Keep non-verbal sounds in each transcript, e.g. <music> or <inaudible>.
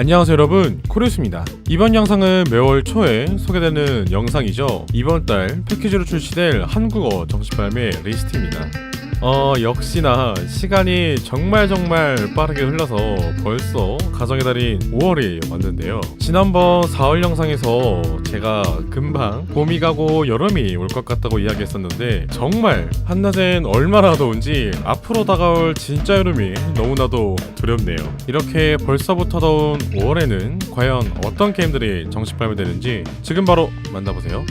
안녕하세요 여러분. 코리우스입니다. 이번 영상은 매월 초에 소개되는 영상이죠. 이번 달 패키지로 출시될 한국어 정식 발매 리스트입니다 어 역시나 시간이 정말 정말 빠르게 흘러서 벌써 가정의 달인 5월이 왔는데요. 지난번 4월 영상에서 제가 금방 봄이 가고 여름이 올 것 같다고 이야기했었는데 정말 한낮엔 얼마나 더운지 앞으로 다가올 진짜 여름이 너무나도 두렵네요. 이렇게 벌써부터 더운 5월에는 과연 어떤 게임들이 정식 발매되는지 지금 바로 만나보세요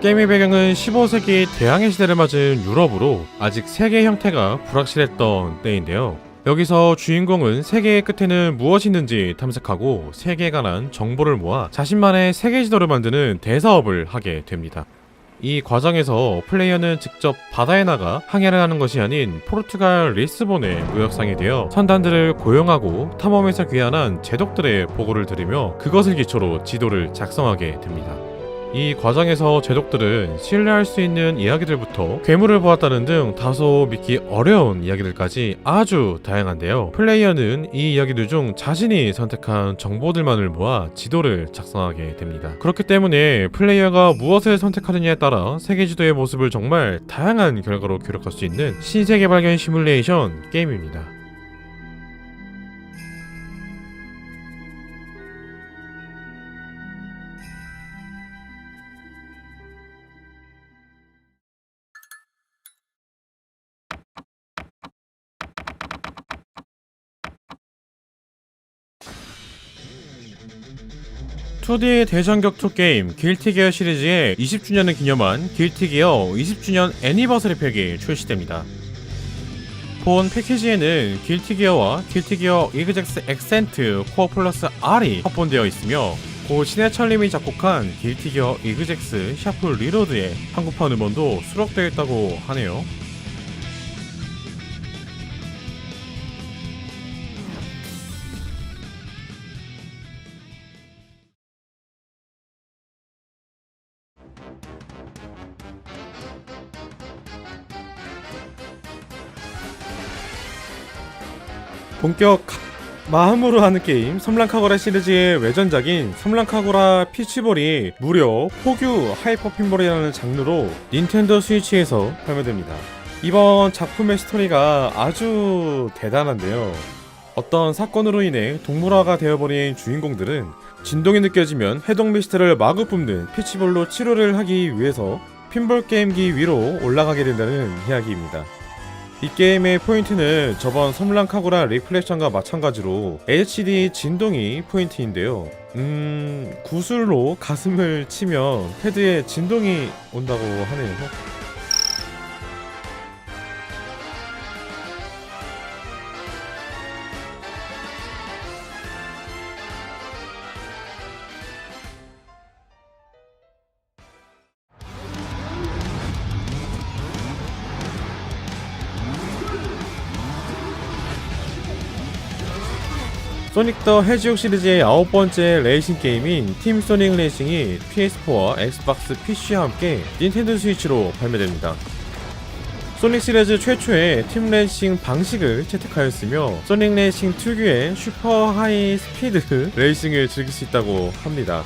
게임의 배경은 15세기 대항해 시대를 맞은 유럽으로 아직 세계 형태가 불확실했던 때인데요. 여기서 주인공은 세계의 끝에는 무엇이 있는지 탐색하고 세계에 관한 정보를 모아 자신만의 세계 지도를 만드는 대사업을 하게 됩니다. 이 과정에서 플레이어는 직접 바다에 나가 항해를 하는 것이 아닌 포르투갈 리스본의 무역상이 되어 선단들을 고용하고 탐험에서 귀환한 제독들의 보고를 들으며 그것을 기초로 지도를 작성하게 됩니다. 이 과정에서 제독들은 신뢰할 수 있는 이야기들부터 괴물을 보았다는 등 다소 믿기 어려운 이야기들까지 아주 다양한데요. 플레이어는 이 이야기들 중 자신이 선택한 정보들만을 모아 지도를 작성하게 됩니다. 그렇기 때문에 플레이어가 무엇을 선택하느냐에 따라 세계 지도의 모습을 정말 다양한 결과로 기록할 수 있는 신세계 발견 시뮬레이션 게임입니다. (2D) 대전 격투 게임 길티 기어 시리즈의 20주년을 기념한 길티 기어 20주년 애니버서리 팩이 출시됩니다. 본 패키지에는 길티 기어와 길티 기어 이그젝스 엑센트 코어 플러스 R이 합본되어 있으며 고 신해철님이 작곡한 길티 기어 이그젝스 샤프 리로드의 한국판 음원도 수록되어 있다고 하네요. 본격 마음으로 하는 게임 섬랑카고라 시리즈의 외전작인 섬랑카고라 피치볼이 무려 포규 하이퍼 핀볼이라는 장르로 닌텐도 스위치에서 발매됩니다. 이번 작품의 스토리가 아주 대단한데요. 어떤 사건으로 인해 동물화가 되어버린 주인공들은 진동이 느껴지면 해독 미스트를 마구 뿜는 피치볼로 치료를 하기 위해서 핀볼 게임기 위로 올라가게 된다는 이야기입니다. 이 게임의 포인트는 저번 섬랑카구라 리플렉션과 마찬가지로 LCD 진동이 포인트인데요. 음, 구슬로 가슴을 치면 패드에 진동이 온다고 하네요. 소닉 더 해지옥 시리즈의 아홉 번째 레이싱 게임인 팀 소닉 레이싱이 PS4와 엑스박스 PC와 함께 닌텐도 스위치로 발매됩니다. 소닉 시리즈 최초의 팀 레이싱 방식을 채택하였으며 소닉 레이싱 특유의 슈퍼 하이 스피드 <laughs> 레이싱을 즐길 수 있다고 합니다.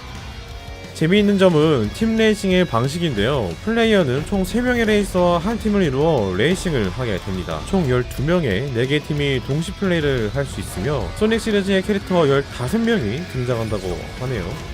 재미있는 점은 팀 레이싱의 방식인데요. 플레이어는 총 3명의 레이서와 한 팀을 이루어 레이싱을 하게 됩니다. 총 12명의 4개 팀이 동시 플레이를 할 수 있으며 소닉 시리즈의 캐릭터 15명이 등장한다고 하네요.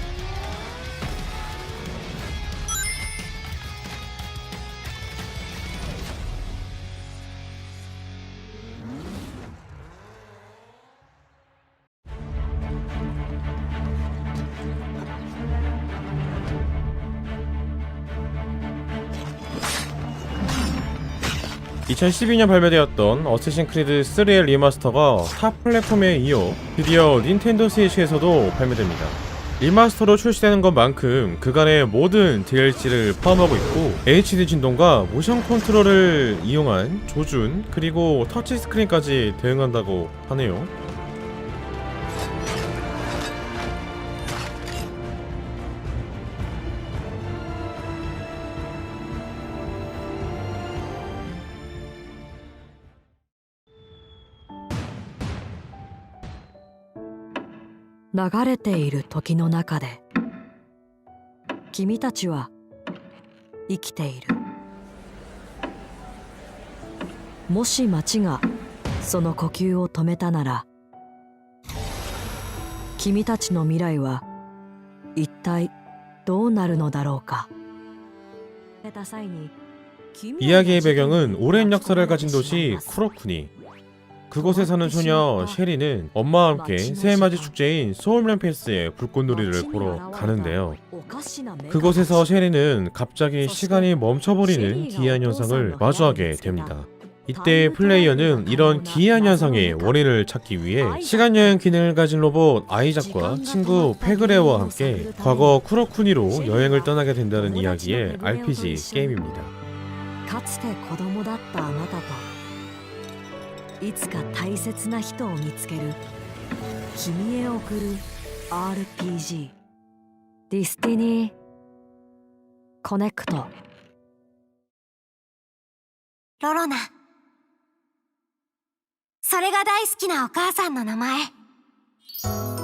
2012년 발매되었던 어쌔신 크리드 3의 리마스터가 타 플랫폼에 이어 드디어 닌텐도 스위치에서도 발매됩니다. 리마스터로 출시되는 것만큼 그간의 모든 DLC를 포함하고 있고 HD 진동과 모션 컨트롤을 이용한 조준 그리고 터치 스크린까지 대응한다고 하네요.「 流れている時の中で君たちは生きている」もし町がその呼吸を止めたなら君たちの未来は一体どうなるのだろうか 이야기의 배경은 오랜 역사를 가진 도시 쿠로쿠니. 그곳에 사는 소녀 셰리는 엄마와 함께 새해맞이 축제인 소울맨 페스에 불꽃놀이를 보러 가는데요. 그곳에서 셰리는 갑자기 시간이 멈춰버리는 기이한 현상을 마주하게 됩니다. 이때 플레이어는 이런 기이한 현상의 원인을 찾기 위해 시간여행 기능을 가진 로봇 아이작과 친구 페그레와 함께 과거 쿠로쿠니로 여행을 떠나게 된다는 이야기의 RPG 게임입니다. いつか大切な人を見つける君へ送る RPG ディスティニーコネクトロロナ。それが大好きなお母さんの名前。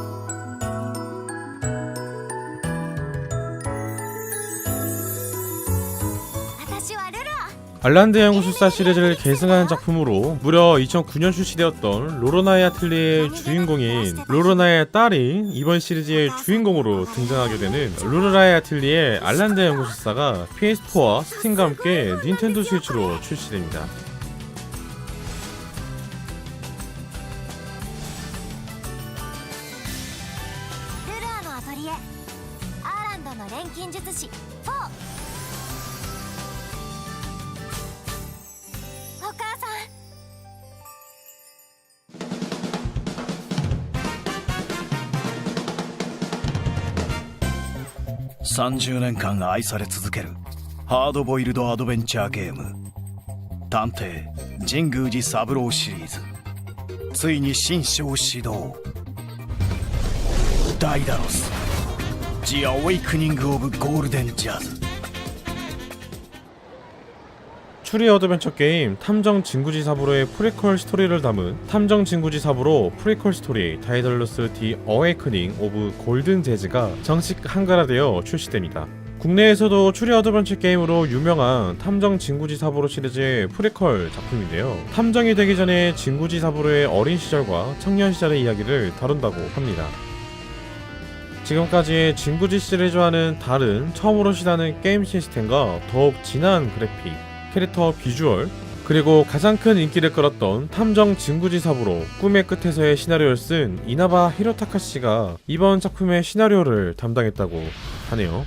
알란드 연구술사 시리즈를 계승한 작품으로 무려 2009년 출시되었던 로로나의 아틀리의 주인공인 로로나의 딸이 이번 시리즈의 주인공으로 등장하게 되는 로로나의 아틀리의 알란드 연구술사가 PS4와 스팀과 함께 닌텐도 스위치로 출시됩니다. 30年間愛され続けるハードボイルドアドベンチャーゲーム。探偵神宮寺三郎シリーズ。ついに新章始動。ダイダロスジアウェイクニング・オブ・ゴールデン・ジャズ。 추리 어드벤처 게임 탐정 진구지 사부로의 프리퀄 스토리를 담은 탐정 진구지 사부로 프리퀄 스토리 다이덜러스 디 어웨이크닝 오브 골든 재즈가 정식 한글화되어 출시됩니다. 국내에서도 추리 어드벤처 게임으로 유명한 탐정 진구지 사부로 시리즈의 프리퀄 작품인데요. 탐정이 되기 전에 진구지 사부로의 어린 시절과 청년 시절의 이야기를 다룬다고 합니다. 지금까지의 진구지 시리즈와는 다른 처음으로 시도하는 게임 시스템과 더욱 진한 그래픽, 캐릭터 비주얼, 그리고 가장 큰 인기를 끌었던 탐정 진구지 사부로 꿈의 끝에서의 시나리오를 쓴 이나바 히로타카 씨가 이번 작품의 시나리오를 담당했다고 하네요.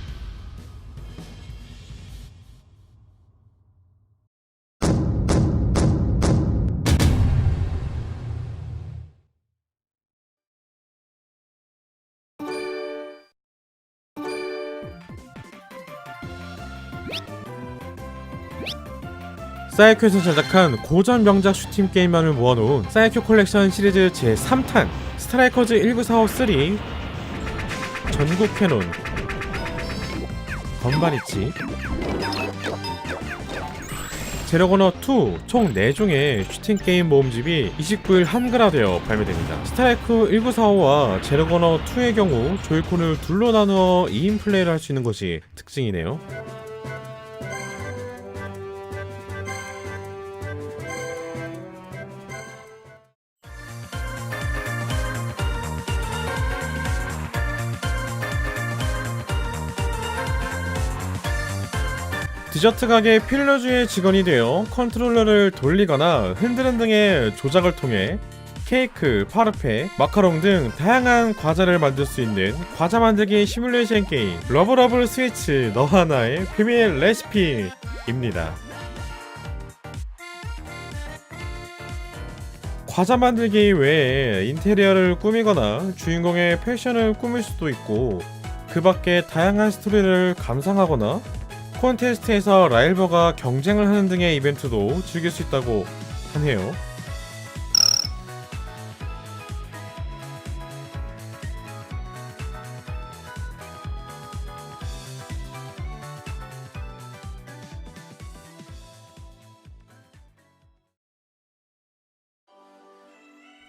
사이큐에서 제작한 고전 명작 슈팅 게임만을 모아놓은 사이큐 콜렉션 시리즈 제3탄 스트라이커즈 1945-3 전국 캐논 건반이치 제로거너2 총 4종의 슈팅 게임 모음집이 29일 한글화되어 발매됩니다. 스트라이크 1945와 제로거너2의 경우 조이콘을 둘로 나누어 2인 플레이를 할 수 있는 것이 특징이네요. 디저트 가게 필러주의 직원이 되어 컨트롤러를 돌리거나 흔드는 등의 조작을 통해 케이크, 파르페, 마카롱 등 다양한 과자를 만들 수 있는 과자 만들기 시뮬레이션 게임 러브러블 스위치 너 하나의 비밀 레시피입니다. 과자 만들기 외에 인테리어를 꾸미거나 주인공의 패션을 꾸밀 수도 있고 그 밖에 다양한 스토리를 감상하거나 콘테스트에서 라일버가 경쟁을 하는 등의 이벤트도 즐길 수 있다고 하네요.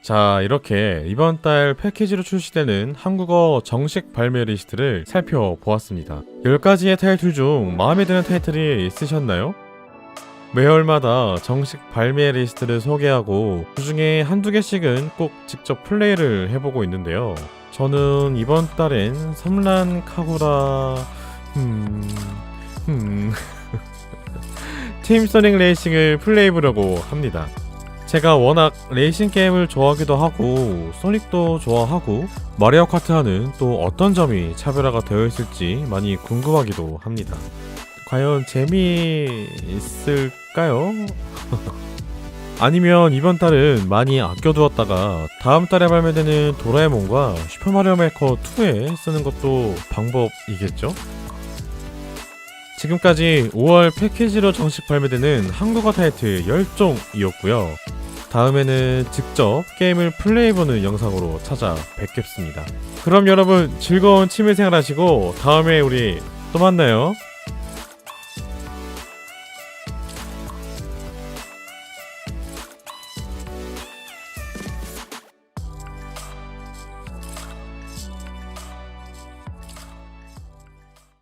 자, 이렇게 이번 달 패키지로 출시되는 한국어 정식 발매 리스트를 살펴보았습니다. 10가지의 타이틀 중 마음에 드는 타이틀이 있으셨나요? 매월마다 정식 발매 리스트를 소개하고 그 중에 한두 개씩은 꼭 직접 플레이를 해보고 있는데요. 저는 이번 달엔 섬란 카구라, 음, 음, <laughs> 팀 소닉 레이싱을 플레이해보려고 합니다. 제가 워낙 레이싱 게임을 좋아하기도 하고 소닉도 좋아하고 마리오 카트 하는 또 어떤 점이 차별화가 되어 있을지 많이 궁금하기도 합니다. 과연 재미있을까요? <laughs> 아니면 이번 달은 많이 아껴두었다가 다음 달에 발매되는 도라에몽과 슈퍼마리오 메이커 2에 쓰는 것도 방법이겠죠? 지금까지 5월 패키지로 정식 발매되는 한국어 타이틀 10종이었고요. 다음에는 직접 게임을 플레이해보는 영상으로 찾아뵙겠습니다. 그럼 여러분 즐거운 취미생활 하시고 다음에 우리 또 만나요.